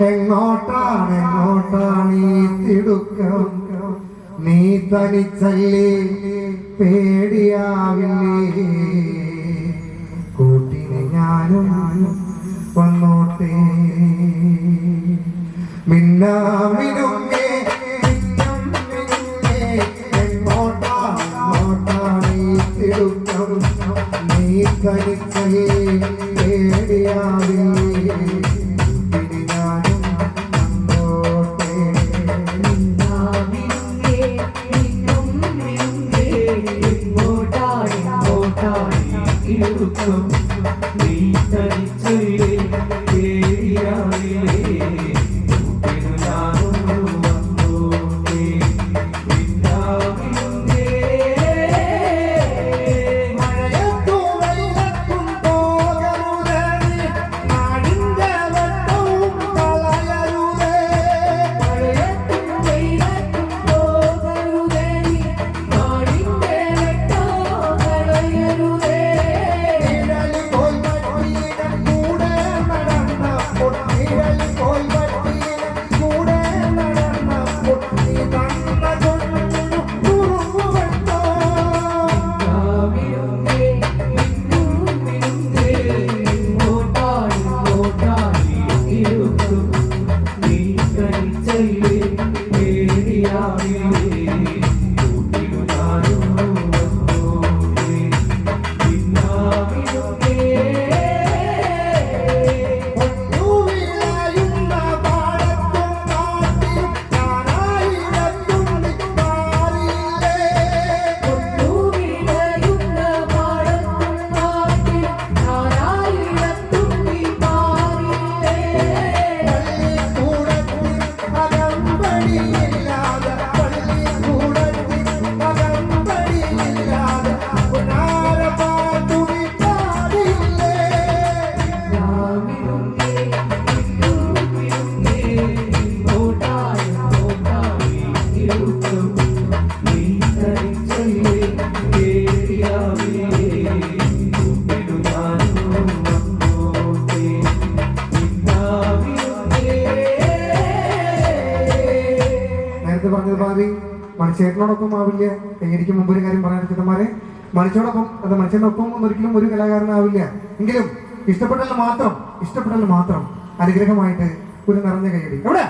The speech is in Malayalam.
എങ്ങോട്ടാണ് എങ്ങോട്ടാണ് ഈ തിടുക്കം? നീ തനിച്ചല്ലേ പേടിയാവില്ലേ? കൂട്ടിന് തിടുക്കം നീ തനിച്ചല്ലേ പേടിയാവില്ലേ കൂട്ടിന് നീ വന്നോട്ടെ മഴയത്തു പൊന്നുവിളയുന്ന പറഞ്ഞത് മണിച്ചേട്ടനോടൊപ്പം ആവില്ല. എനിക്ക് മുമ്പ് ഒരു കാര്യം പറയാൻ ചേട്ടന്മാരെ മണിച്ചോടൊപ്പം അത് ഒന്നും ഒരിക്കലും ഒരു കലാകാരനാവില്ല എങ്കിലും ഇഷ്ടപ്പെട്ടാൽ മാത്രം ഇഷ്ടപ്പെട്ടാൽ മാത്രം അനുഗ്രഹമായിട്ട് ഒരു നിറഞ്ഞ കൈയടി. എവിടെ